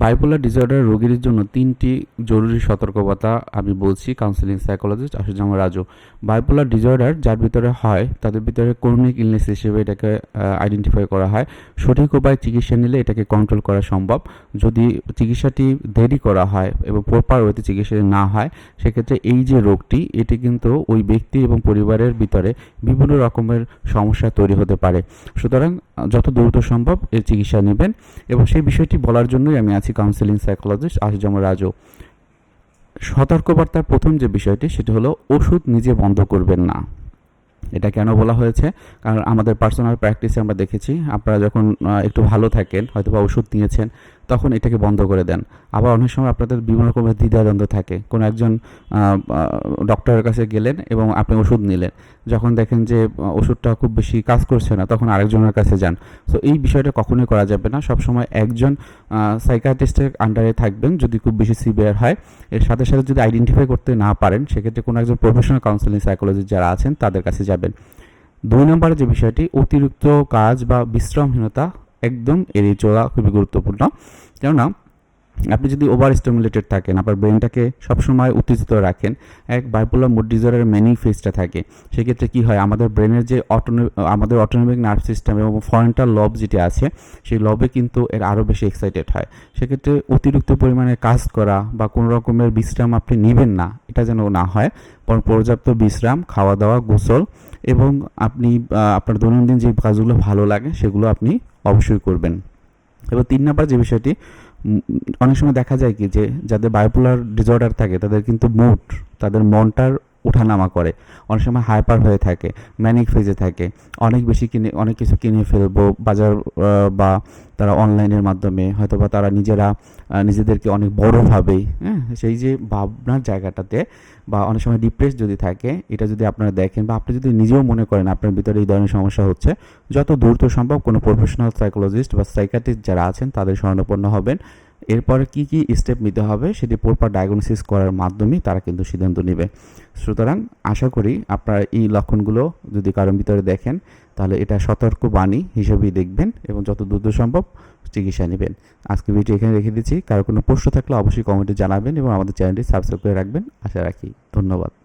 Bipolar disorder রোগীর জন্য তিনটি জরুরি সতর্কবার্তা আমি বলছি কাউন্সিলিং সাইকোলজিস্ট আশুজামা রাজু। বাইপোলার ডিসঅর্ডার যার ভিতরে হয়, তাদের ভিতরে ক্রনিক ইলনেস হিসেবে এটাকে আইডেন্টিফাই করা হয়। সঠিক উপায়ে চিকিৎসা নিলে এটাকে কন্ট্রোল করা সম্ভব। যদি চিকিৎসাটি দেরি করা হয় এবং প্রপার ওয়েতে চিকিৎসা না হয়, সেক্ষেত্রে এই যে রোগটি, এটি কিন্তু ওই ব্যক্তি এবং পরিবারের ভিতরে বিভিন্ন রকমের সমস্যা তৈরি হতে পারে। সুতরাং, যত দ্রুত সম্ভব এর চিকিৎসা নেবেন এবং সেই বিষয়টি বলার জন্যই আমি আছি। কাউন্সিলিং সাইকোলজিস্ট আশিজম রাজু। সতর্কবার্তার প্রথম যে বিষয়টি, সেটি হলো ওষুধ নিজে বন্ধ করবেন না। এটা কেন বলা হয়েছে? কারণ আমাদের পার্সোনাল প্র্যাকটিসে আমরা দেখেছি, আপনারা যখন একটু ভালো থাকেন হয়তো বা ওষুধ নিয়েছেন তখন এটাকে বন্ধ করে দেন। আবার অনেক সময় আপনাদের বিভিন্ন রকমের দ্বিধাদ্বন্দ্ব থাকে। কোনো একজন ডক্টরের কাছে গেলেন এবং আপনি ওষুধ নিলেন। যখন দেখেন যে ওষুধটা খুব বেশি কাজ করছে না, তখন আরেকজনের কাছে যান। সো এই বিষয়টা কখনোই করা যাবে না। সবসময় একজন সাইকাটিস্টের আন্ডারে থাকবেন যদি খুব বেশি সিভিয়ার হয়। এর সাথে সাথে যদি আইডেন্টিফাই করতে না পারেন, সেক্ষেত্রে কোনো একজন প্রফেশনাল কাউন্সিলিং সাইকোলজিস্ট যারা আছেন, তাদের কাছে যাবেন। দুই নম্বরে যে বিষয়টি, অতিরিক্ত কাজ বা বিশ্রামহীনতা একদম এড়িয়ে চলা খুবই গুরুত্বপূর্ণ। কেননা, আপনি যদি ওভার স্টিমুলেটেড থাকেন, আপনার ব্রেনটাকে সবসময় উত্তেজিত রাখেন, এক বাইপোলার মুড ডিজর্ডারের ম্যানিং ফেজটা থাকে। সেক্ষেত্রে কি হয়, আমাদের ব্রেনের যে অটোনো আমাদের অটোনমিক নার্ভ সিস্টেম এবং ফরেন্টাল লব যেটি আছে, সেই লবে কিন্তু এর আরও বেশি এক্সাইটেড হয়। সেক্ষেত্রে অতিরিক্ত পরিমাণে কাজ করা বা কোনো রকমের বিশ্রাম আপনি নেবেন না, এটা যেন না হয়। বরং পর্যাপ্ত বিশ্রাম খাওয়া দাওয়া গোসল এবং আপনি আপনার দৈনন্দিন যে কাজগুলো ভালো লাগে, সেগুলো আপনি অবশ্যই করবেন। এবার তিন নাম্বার যে বিষয়টি অনেক সময় দেখা যায় কি যে যাদের বায়োপোলার ডিসঅর্ডার থাকে, তাদের কিন্তু মুড তাদের মনটার ওঠানামা করে। অনেক সময় হাইপার হয়ে থাকে, ম্যানিক ফেজে থাকে। অনেক বেশি কিনে, অনেক কিছু কিনে ফেলব বাজার বা তারা অনলাইনের মাধ্যমে। হয়তো বা তারা নিজেরা নিজেদেরকে অনেক বড় ভাবেই হ্যাঁ সেই যে ভাবনার জায়গাটাতে বা অনেক সময় ডিপ্রেস যদি থাকে, এটা যদি আপনারা দেখেন বা আপনি যদি নিজেও মনে করেন আপনার ভিতরে এই ধরনের সমস্যা হচ্ছে, যত দ্রুত সম্ভব কোনো প্রফেশনাল সাইকোলজিস্ট বা সাইকাটিস্ট যারা আছেন তাদের শরণাপন্ন হবেন। এরপরে কি কি স্টেপ নিতে হবে সেটি প্রপার ডায়াগনোসিস করার মাধ্যমেই তারা কিন্তু সিদ্ধান্ত নেবে। সুতরাং আশা করি আপনারা এই লক্ষণগুলো যদি কারোর ভিতরে দেখেন, তাহলে এটা সতর্ক বাণী হিসেবেই দেখবেন এবং যত দ্রুত সম্ভব চিকিৎসা নেবেন। আজকে ভিডিও এখানে রেখে দিচ্ছি। কারও কোনো প্রশ্ন থাকলে অবশ্যই কমেন্টে জানাবেন এবং আমাদের চ্যানেলটি সাবস্ক্রাইব করে রাখবেন। আশা রাখি। ধন্যবাদ।